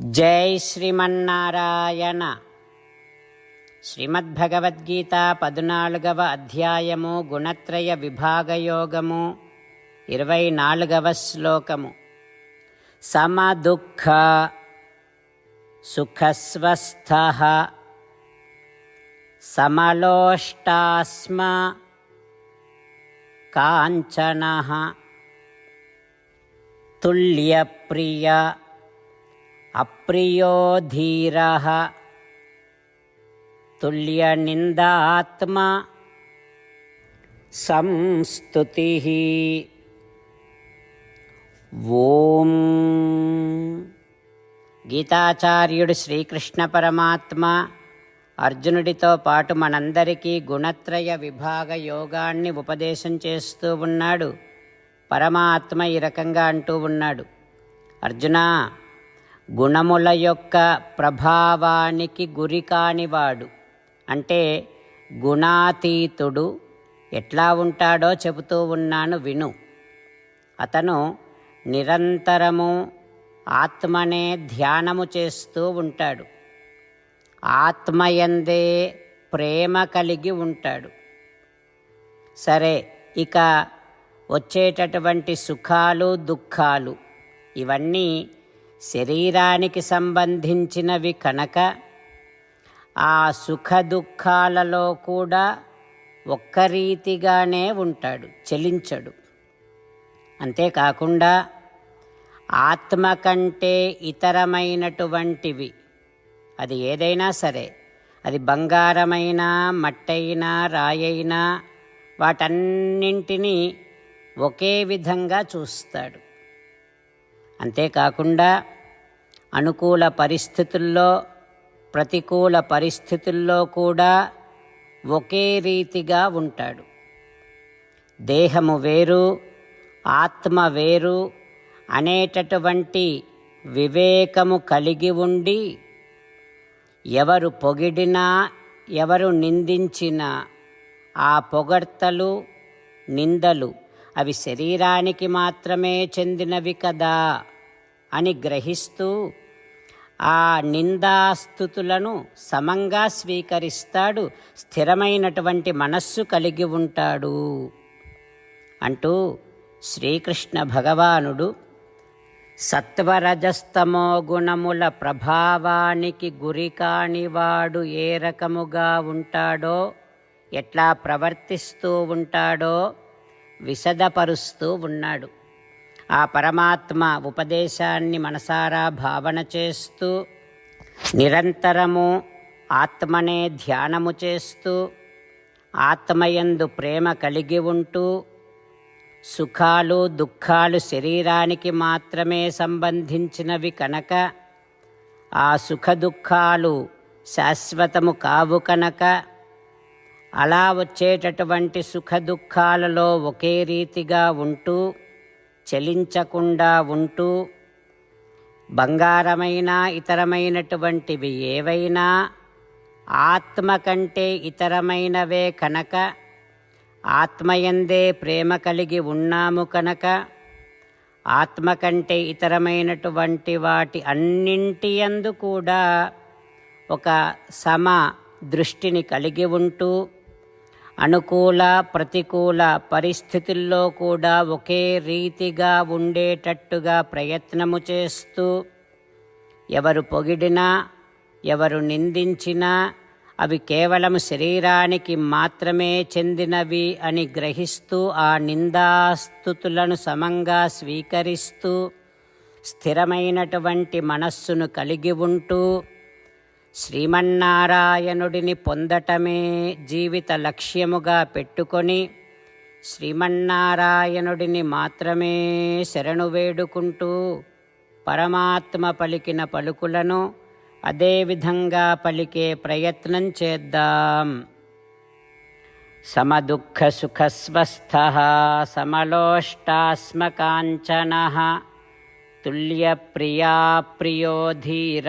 జై శ్రీమన్నారాయణ. శ్రీమద్భగవద్గీత పద్నాలుగవ అధ్యాయము గుణత్రయ విభాగయోగము ఇరవై నాలుగవ శ్లోకము. సమదుఃఖ సుఖస్వస్థ సమలోష్టాస్మ కాంచన. తుల్యప్రియ అప్రియో ధీర. తుల్యనిందాత్మ సంస్తుతి. ఓం. గీతాచార్యుడు శ్రీకృష్ణ పరమాత్మ అర్జునుడితో పాటు మనందరికీ గుణత్రయ విభాగ యోగాన్ని ఉపదేశం చేస్తూ ఉన్నాడు. పరమాత్మ ఈ రకంగా అంటూ ఉన్నాడు. అర్జునా గుణముల యొక్క ప్రభావానికి గురి కానివాడు. అంటే గుణాతీతుడు ఎట్లా ఉంటాడో చెబుతూ ఉన్నాను విను. అతను నిరంతరము ఆత్మనే ధ్యానము చేస్తూ ఉంటాడు. ఆత్మయందే ప్రేమ కలిగి ఉంటాడు. సరే ఇక వచ్చేటటువంటి సుఖాలు దుఃఖాలు ఇవన్నీ శరీరానికి సంబంధించినవి కనుక ఆ సుఖ దుఃఖాలలో కూడా ఒక్క రీతిగానే ఉంటాడు చలించడు. అంతేకాకుండా ఆత్మ కంటే ఇతరమైనటువంటివి అది ఏదైనా సరే అది బంగారమైనా మట్టైనా రాయైనా వాటన్నింటినీ ఒకే విధంగా చూస్తాడు. అంతేకాకుండా అనుకూల పరిస్థితుల్లో ప్రతికూల పరిస్థితుల్లో కూడా ఒకే రీతిగా ఉంటాడు. దేహము వేరు ఆత్మ వేరు అనేటటువంటి వివేకము కలిగి ఉండి ఎవరు పొగిడినా ఎవరు నిందించినా ఆ పొగడ్తలు నిందలు అవి శరీరానికి మాత్రమే చెందినవి కదా అని గ్రహిస్తూ ఆ నిందాస్థుతులను సమంగా స్వీకరిస్తాడు స్థిరమైనటువంటి మనస్సు కలిగి ఉంటాడు. అంటూ శ్రీకృష్ణ భగవానుడు సత్వరజస్తమో గుణముల ప్రభావానికి గురి కానివాడు ఏ రకముగా ఉంటాడో ఎట్లా ప్రవర్తిస్తూ ఉంటాడో విశదపరుస్తూ ఉన్నాడు. ఆ పరమాత్మ ఉపదేశాన్ని మనసారా భావన చేస్తూ నిరంతరము ఆత్మనే ధ్యానము చేస్తూ ఆత్మయందు ప్రేమ కలిగి ఉంటూ సుఖాలు దుఃఖాలు శరీరానికి మాత్రమే సంబంధించినవి కనుక ఆ సుఖ దుఃఖాలు శాశ్వతము కావు కనుక అలా వచ్చేటటువంటి సుఖ దుఃఖాలలో ఒకే రీతిగా ఉంటూ చలించకుండా ఉంటూ బంగారమైన ఇతరమైనటువంటివి ఏవైనా ఆత్మ కంటే ఇతరమైనవే కనుక ఆత్మయందే ప్రేమ కలిగి ఉన్నాము కనుక ఆత్మ కంటే ఇతరమైనటువంటి వాటి అన్నింటి యందు కూడా ఒక సమ దృష్టిని కలిగి ఉంటూ అనుకూల ప్రతికూల పరిస్థితుల్లో కూడా ఒకే రీతిగా ఉండేటట్టుగా ప్రయత్నము చేస్తూ ఎవరు పొగిడినా ఎవరు నిందించినా అవి కేవలం శరీరానికి మాత్రమే చెందినవి అని గ్రహిస్తూ ఆ నిందాస్థుతులను సమంగా స్వీకరిస్తూ స్థిరమైనటువంటి మనస్సును కలిగి ఉంటూ శ్రీమన్నారాయణుడిని పొందటమే జీవిత లక్ష్యముగా పెట్టుకొని శ్రీమన్నారాయణుడిని మాత్రమే శరణు వేడుకుంటూ పరమాత్మ పలికిన పలుకులను అదేవిధంగా పలికే ప్రయత్నం చేద్దాం. సమదుఃఖ సుఖస్వస్థ సమలోష్టాస్మకాంచన తుల్యప్రియా ధీర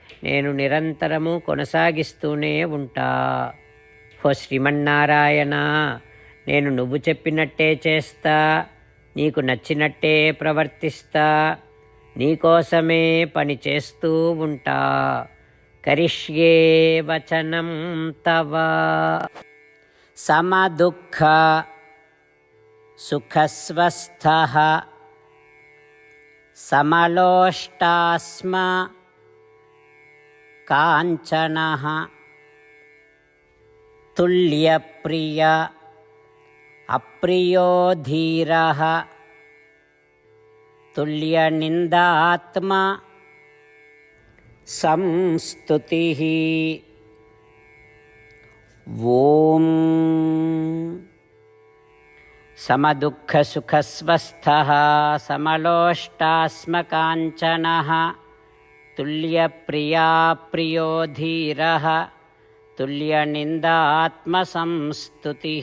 నేను నిరంతరము కొనసాగిస్తూనే ఉంటా. హో శ్రీమన్నారాయణ నేను నువ్వు చెప్పినట్టే చేస్తా నీకు నచ్చినట్టే ప్రవర్తిస్తా నీకోసమే పని చేస్తూ ఉంటా. కరిష్యే వచనం తవ. సమదుఃఖ సుఖస్వస్థ. సమలోష్టాస్మ काञ्चनः। तुल्यप्रिय अप्रियो धीरः। तुल्यनिन्दात्मा संस्तुतिः। ॐ। समदुःखसुखस्वस्थः समलोष्टास्मकाञ्चनः। తుల్యప్రియా ప్రియో ధీర తుల్యనిందాత్మసంస్తుతి